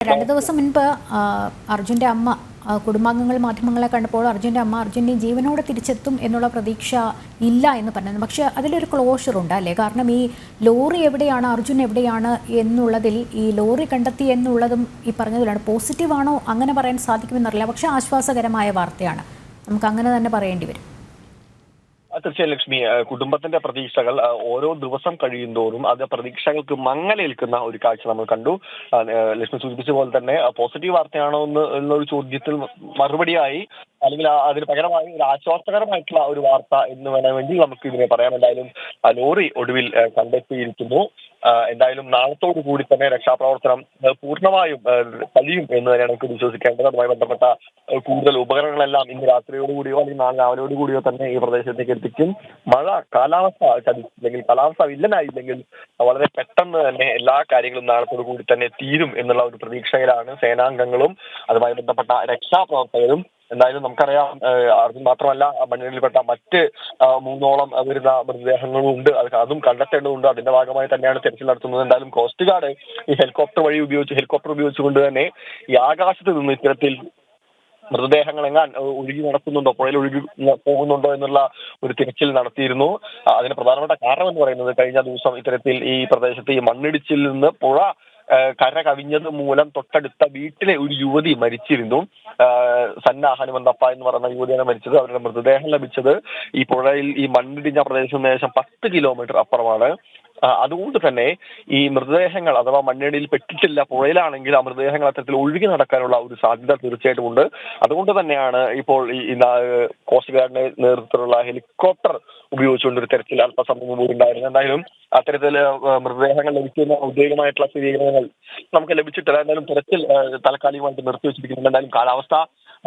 രണ്ട് ദിവസം മുൻപ് അർജുന്റെ അമ്മ കുടുംബാംഗങ്ങൾ മാധ്യമങ്ങളെ കണ്ടപ്പോൾ അർജുന്റെ അമ്മ അർജുന്റെ ജീവനോടെ തിരിച്ചെത്തും എന്നുള്ള പ്രതീക്ഷ ഇല്ല എന്ന് പറഞ്ഞത് പക്ഷേ അതിലൊരു ക്ലോഷർ ഉണ്ട് അല്ലേ? കാരണം ഈ ലോറി എവിടെയാണ് അർജുൻ എവിടെയാണ് എന്നുള്ളതിൽ ഈ ലോറി കണ്ടെത്തി എന്നുള്ളതും ഈ പറഞ്ഞതിലാണ്. പോസിറ്റീവാണോ അങ്ങനെ പറയാൻ സാധിക്കുമെന്നറിയില്ല. പക്ഷേ ആശ്വാസകരമായ വാർത്തയാണ്. നമുക്ക് അങ്ങനെ തന്നെ പറയേണ്ടി വരും. തീർച്ചയായും ലക്ഷ്മി കുടുംബത്തിന്റെ പ്രതീക്ഷകൾ ഓരോ ദിവസം കഴിയും തോറും അത് പ്രതീക്ഷകൾക്ക് മങ്ങലേൽക്കുന്ന ഒരു കാഴ്ച നമ്മൾ കണ്ടു. ലക്ഷ്മി സൂചിപ്പിച്ച പോലെ തന്നെ പോസിറ്റീവ് വാർത്തയാണോ എന്ന് ഒരു ചോദ്യത്തിൽ മറുപടിയായി അല്ലെങ്കിൽ അതിന് പകരമായി ഒരു ആശ്വാസകരമായിട്ടുള്ള ഒരു വാർത്ത എന്ന് വേണ്ടി നമുക്ക് ഇതിനെ പറയാം. എന്തായാലും ലോറി ഒടുവിൽ കണ്ടെത്തിയിരിക്കുന്നു. എന്തായാലും നാളത്തോടു കൂടി തന്നെ രക്ഷാപ്രവർത്തനം പൂർണമായും കഴിയും എന്ന് തന്നെയാണ് നമുക്ക് വിശ്വസിക്കേണ്ടത്. അതുമായി ബന്ധപ്പെട്ട കൂടുതൽ ഉപകരണങ്ങളെല്ലാം ഇന്ന് രാത്രിയോടുകൂടിയോ അല്ലെങ്കിൽ നാളെ രാവിലെയോടുകൂടിയോ തന്നെ ഈ പ്രദേശത്തേക്ക് എത്തിക്കും. മഴ കാലാവസ്ഥ ചതിച്ചില്ലെങ്കിൽ കാലാവസ്ഥ വില്ലനായില്ലെങ്കിൽ വളരെ പെട്ടെന്ന് തന്നെ എല്ലാ കാര്യങ്ങളും നാളത്തോടു കൂടി തന്നെ തീരും എന്നുള്ള ഒരു പ്രതീക്ഷയിലാണ് സേനാംഗങ്ങളും അതുമായി ബന്ധപ്പെട്ട രക്ഷാപ്രവർത്തകരും എന്തായാലും നമുക്കറിയാം അർജുൻ മാത്രമല്ല മണ്ണിനിൽപ്പെട്ട മറ്റ് മൂന്നോളം വരുന്ന മൃതദേഹങ്ങളും ഉണ്ട് അത് കണ്ടെത്തേണ്ടതുണ്ട്. അതിന്റെ ഭാഗമായി തന്നെയാണ് തെരച്ചിൽ നടത്തുന്നത്. എന്തായാലും കോസ്റ്റ് ഗാർഡ് ഈ ഹെലികോപ്റ്റർ വഴി ഉപയോഗിച്ച് ഹെലികോപ്റ്റർ ഉപയോഗിച്ചുകൊണ്ട് തന്നെ ഈ ആകാശത്ത് നിന്ന് ഇത്തരത്തിൽ മൃതദേഹങ്ങൾ എങ്ങാൻ ഒഴുകി നടക്കുന്നുണ്ടോ പുഴയിൽ ഒഴുകി പോകുന്നുണ്ടോ എന്നുള്ള ഒരു തിരച്ചിൽ നടത്തിയിരുന്നു. അതിന് പ്രധാനപ്പെട്ട കാരണം എന്ന് പറയുന്നത് കഴിഞ്ഞ ദിവസം ഇത്തരത്തിൽ ഈ പ്രദേശത്ത് ഈ മണ്ണിടിച്ചിൽ നിന്ന് പുഴ കര കവിഞ്ഞത് മൂലം തൊട്ടടുത്ത വീട്ടിലെ ഒരു യുവതി മരിച്ചിരുന്നു. സന്ന ഹനുമന്തപ്പ എന്ന് പറയുന്ന യുവതിയാണ് മരിച്ചത്. അവരുടെ മൃതദേഹം ലഭിച്ചത് ഈ പുഴയിൽ ഈ മണ്ണിടിഞ്ഞ പ്രദേശം ഏകദേശം പത്ത് കിലോമീറ്റർ അപ്പുറമാണ്. അതുകൊണ്ട് തന്നെ ഈ മൃതദേഹങ്ങൾ അഥവാ മണ്ണിടിയിൽ പെട്ടിട്ടില്ല പുഴയിലാണെങ്കിൽ ആ മൃതദേഹങ്ങൾ അത്തരത്തിൽ ഒഴുകി നടക്കാനുള്ള ഒരു സാധ്യത തീർച്ചയായിട്ടും ഉണ്ട്. അതുകൊണ്ട് തന്നെയാണ് ഇപ്പോൾ ഈ കോസ്റ്റ് ഗാർഡിന്റെ നേതൃത്വത്തിലുള്ള ഹെലികോപ്റ്റർ ഉപയോഗിച്ചുകൊണ്ട് ഒരു തെരച്ചിൽ അല്പസമയം മുമ്പ് ഉണ്ടായിരുന്നു. എന്തായാലും അത്തരത്തിൽ മൃതദേഹങ്ങൾ ലഭിക്കുന്ന ഔദ്യോഗികമായിട്ടുള്ള സ്ഥിരീകരണങ്ങൾ നമുക്ക് ലഭിച്ചിട്ടില്ല. എന്തായാലും തെരച്ചിൽ താൽക്കാലികമായിട്ട് നിർത്തിവെച്ചിരിക്കുന്നുണ്ട് എന്തായാലും കാലാവസ്ഥ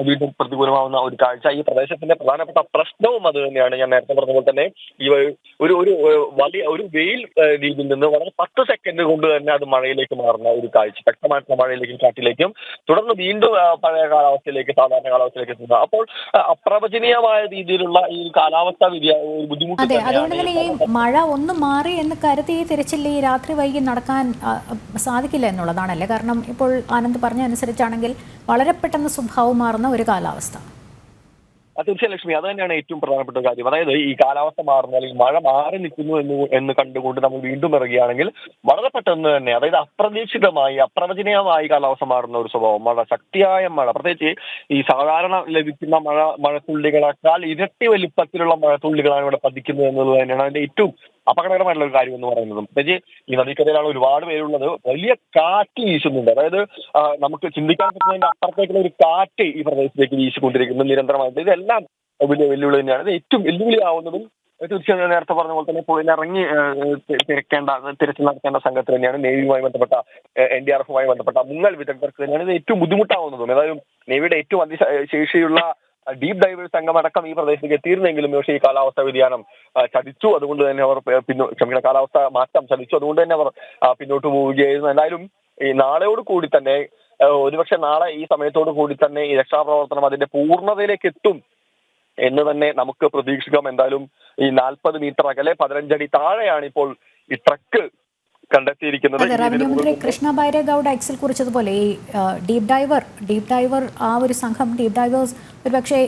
വീണ്ടും പ്രതികൂലമാവുന്ന ഒരു കാഴ്ച. ഈ പ്രദേശത്തിന്റെ പ്രധാനപ്പെട്ട പ്രശ്നവും അത് തന്നെയാണ്. ഞാൻ നേരത്തെ പറഞ്ഞ പോലെ തന്നെ ഈ ഒരു ഒരു വലിയ ഒരു വെയിൽ രീതിയിൽ നിന്ന് വളരെ പത്ത് സെക്കൻഡ് കൊണ്ട് തന്നെ അത് മഴയിലേക്ക് മാറുന്ന ഒരു കാഴ്ച. ശക്തമായിട്ടുള്ള മഴയിലേക്കും കാറ്റിലേക്കും തുടർന്ന് വീണ്ടും പഴയ കാലാവസ്ഥയിലേക്ക് സാധാരണ കാലാവസ്ഥയിലേക്ക് എത്തുന്നത് അപ്പോൾ അപ്രവചനീയമായ രീതിയിലുള്ള ഈ കാലാവസ്ഥ ബുദ്ധിമുട്ട് അതെ അതുകൊണ്ട് തന്നെ ഈ മഴ ഒന്ന് മാറി എന്ന് കരുതി ഈ തിരച്ചിൽ ഈ രാത്രി വൈകി നടക്കാൻ സാധിക്കില്ല എന്നുള്ളതാണല്ലേ? കാരണം ഇപ്പോൾ ആനന്ദ് പറഞ്ഞ അനുസരിച്ചാണെങ്കിൽ വളരെ പെട്ടെന്ന് സ്വഭാവം മാറുന്ന ഒരു കാലാവസ്ഥ. തീർച്ചയായും ലക്ഷ്മി അത് തന്നെയാണ് ഏറ്റവും പ്രധാനപ്പെട്ട കാര്യം. അതായത് ഈ കാലാവസ്ഥ മാറുന്ന അല്ലെങ്കിൽ മഴ മാറി നിൽക്കുന്നു എന്ന് എന്ന് കണ്ടുകൊണ്ട് നമ്മൾ വീണ്ടും ഇറങ്ങുകയാണെങ്കിൽ വളരെ പെട്ടെന്ന് തന്നെ അതായത് അപ്രതീക്ഷിതമായി അപ്രവചനീയമായി കാലാവസ്ഥ മാറുന്ന ഒരു സ്വഭാവം മഴ ശക്തിയായ മഴ. പ്രത്യേകിച്ച് ഈ സാധാരണ ലഭിക്കുന്ന മഴ മഴത്തുള്ളികളെക്കാൾ ഇരട്ടി വലിപ്പത്തിലുള്ള മഴത്തുള്ളികളാണ് ഇവിടെ പതിക്കുന്നത് എന്നുള്ളത് തന്നെയാണ് അതിന്റെ ഏറ്റവും അപകടകരമായിട്ടുള്ള ഒരു കാര്യം എന്ന് പറയുന്നത്. പ്രത്യേകിച്ച് ഈ നദിക്കരയിലാണ് ഒരുപാട് പേരുള്ളത്. വലിയ കാറ്റ് വീശുന്നുണ്ട്. അതായത് നമുക്ക് ചിന്തിക്കാൻ പറ്റുന്നതിന്റെ അപ്പുറത്തേക്കുള്ള ഒരു കാറ്റ് ഈ പ്രദേശത്തേക്ക് വീശിക്കൊണ്ടിരിക്കുന്നു നിരന്തരമായിട്ട്. ഇതെല്ലാം വലിയ വെല്ലുവിളി തന്നെയാണ്. ഇത് ഏറ്റവും വെല്ലുവിളിയാവുന്നതും തീർച്ചയായും നേരത്തെ പറഞ്ഞ പോലെ തന്നെ തി- തിരക്കേണ്ട തിരച്ചിൽ നടത്തേണ്ട സംഘത്തിന് തന്നെയാണ് നേവിയുമായി ബന്ധപ്പെട്ട എൻ ഡി ആർ എഫുമായി ബന്ധപ്പെട്ട മുങ്ങൽ വിദഗ്ധർക്ക് തന്നെയാണ് ഇത് ഏറ്റവും ബുദ്ധിമുട്ടാവുന്നതും. ഏതായാലും നേവിയുടെ ഏറ്റവും അതിശേഷിയുള്ള ഡീപ് ഡൈവേഴ്സ് സംഘം അടക്കം ഈ പ്രദേശത്തേക്ക് എത്തിയിരുന്നെങ്കിലും പക്ഷേ ഈ കാലാവസ്ഥ വ്യതിയാനം ചതിച്ചു അതുകൊണ്ട് തന്നെ അവർ പിന്നോ ക്ഷമിക്കണം കാലാവസ്ഥ മാറ്റം ചതിച്ചു അതുകൊണ്ട് തന്നെ അവർ പിന്നോട്ട് പോവുകയായിരുന്നു. എന്തായാലും ഈ നാളെയോട് കൂടി തന്നെ ഒരുപക്ഷെ നാളെ ഈ സമയത്തോട് കൂടി തന്നെ ഈ രക്ഷാപ്രവർത്തനം അതിന്റെ പൂർണതയിലേക്ക് എത്തും എന്ന് തന്നെ നമുക്ക് പ്രതീക്ഷിക്കാം. എന്തായാലും ഈ നാൽപ്പത് മീറ്റർ അകലെ പതിനഞ്ചടി താഴെയാണ് ഇപ്പോൾ ഈ ട്രക്ക് കണ്ടെത്തിയിരിക്കുന്നത് റവന്യൂ മന്ത്രി കൃഷ്ണ ബൈരഗൌഡ എക്സിൽ കുറിച്ചതുപോലെ ഈ ഡീപ് ഡൈവർ ഡീപ് ഡൈവർ ആ ഒരു സംഘം ഡീപ് ഡൈവേഴ്സ് ഒരുപക്ഷെ പക്ഷേ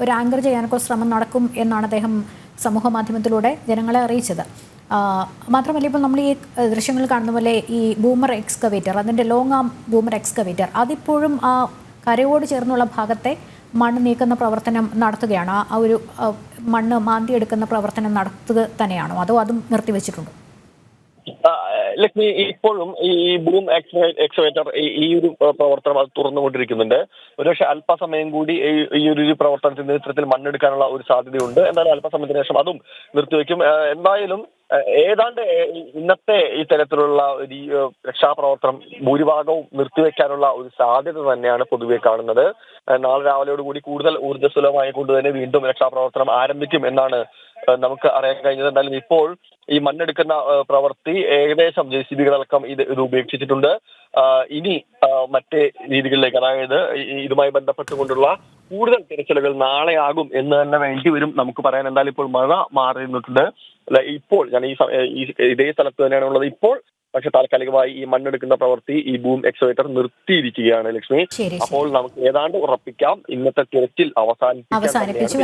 ഒരു ആങ്കർ ചെയ്യാനൊക്കെ ശ്രമം നടക്കും എന്നാണ് അദ്ദേഹം സമൂഹ മാധ്യമത്തിലൂടെ ജനങ്ങളെ അറിയിച്ചത്. മാത്രമല്ല ഇപ്പോൾ നമ്മൾ ഈ ദൃശ്യങ്ങൾ കാണുന്ന പോലെ ഈ ബൂമർ എക്സ്കവേറ്റർ അതിന്റെ ലോങ് ആം ബൂമർ എക്സ്കവേറ്റർ അതിപ്പോഴും ആ കരയോട് ചേർന്നുള്ള ഭാഗത്തെ മണ്ണ് നീക്കുന്ന പ്രവർത്തനം നടത്തുകയാണ്. ആ- ഒരു മണ്ണ് മാന്തിയെടുക്കുന്ന പ്രവർത്തനം നടത്തുക തന്നെയാണോ? അതോ അതും നിർത്തിവെച്ചിട്ടുണ്ടോ? ലക്ഷ്മി ഇപ്പോഴും ഈ ബൂം എക്സവേറ്റർ ഈ ഒരു പ്രവർത്തനം അത് തുറന്നുകൊണ്ടിരിക്കുന്നുണ്ട് ഒരുപക്ഷെ അല്പസമയം കൂടി ഈ- ഒരു പ്രവർത്തനത്തിന്റെ നേതൃത്വത്തിൽ മണ്ണെടുക്കാനുള്ള ഒരു സാധ്യതയുണ്ട്. എന്നാലും അല്പസമയത്തിന് ശേഷം അതും നിർത്തിവെക്കും. എന്തായാലും ഏതാണ്ട് ഇന്നത്തെ ഈ തരത്തിലുള്ള ഒരു രക്ഷാപ്രവർത്തനം ഭൂരിഭാഗവും നിർത്തിവെക്കാനുള്ള ഒരു സാധ്യത തന്നെയാണ് പൊതുവെ കാണുന്നത്. നാളെ രാവിലെയോടുകൂടി കൂടുതൽ ഊർജസ്വലമായി കൊണ്ട് തന്നെ വീണ്ടും രക്ഷാപ്രവർത്തനം ആരംഭിക്കും എന്നാണ് നമുക്ക് അറിയാൻ കഴിഞ്ഞത് എന്തായാലും ഇപ്പോൾ ഈ മണ്ണെടുക്കുന്ന പ്രവൃത്തി ഏകദേശം ജെ സി ബികളടക്കം ഇത് ഇത് ഉപേക്ഷിച്ചിട്ടുണ്ട്. ഇനി മറ്റേ രീതികളിലേക്ക് അതായത് ഇതുമായി ബന്ധപ്പെട്ടുകൊണ്ടുള്ള കൂടുതൽ തിരച്ചിലുകൾ നാളെ ആകും എന്ന് തന്നെ വേണ്ടി വരും നമുക്ക് പറയാൻ. എന്തായാലും ഇപ്പോൾ മഴ മാറി നിന്നിട്ടുണ്ട്. അല്ല ഇപ്പോൾ ഞാൻ ഈ ഇതേ സ്ഥലത്ത് തന്നെയാണ് ഉള്ളത് ഇപ്പോൾ. പക്ഷെ താൽക്കാലികമായി ഈ മണ്ണെടുക്കുന്ന പ്രവൃത്തി ഈ ബൂം എക്സവേറ്റർ നിർത്തിയിരിക്കുകയാണ് ലക്ഷ്മി. അപ്പോൾ നമുക്ക് ഏതാണ്ട് ഉറപ്പിക്കാം. ഇന്നത്തെ തിരച്ചിൽ അവസാനിപ്പിച്ചു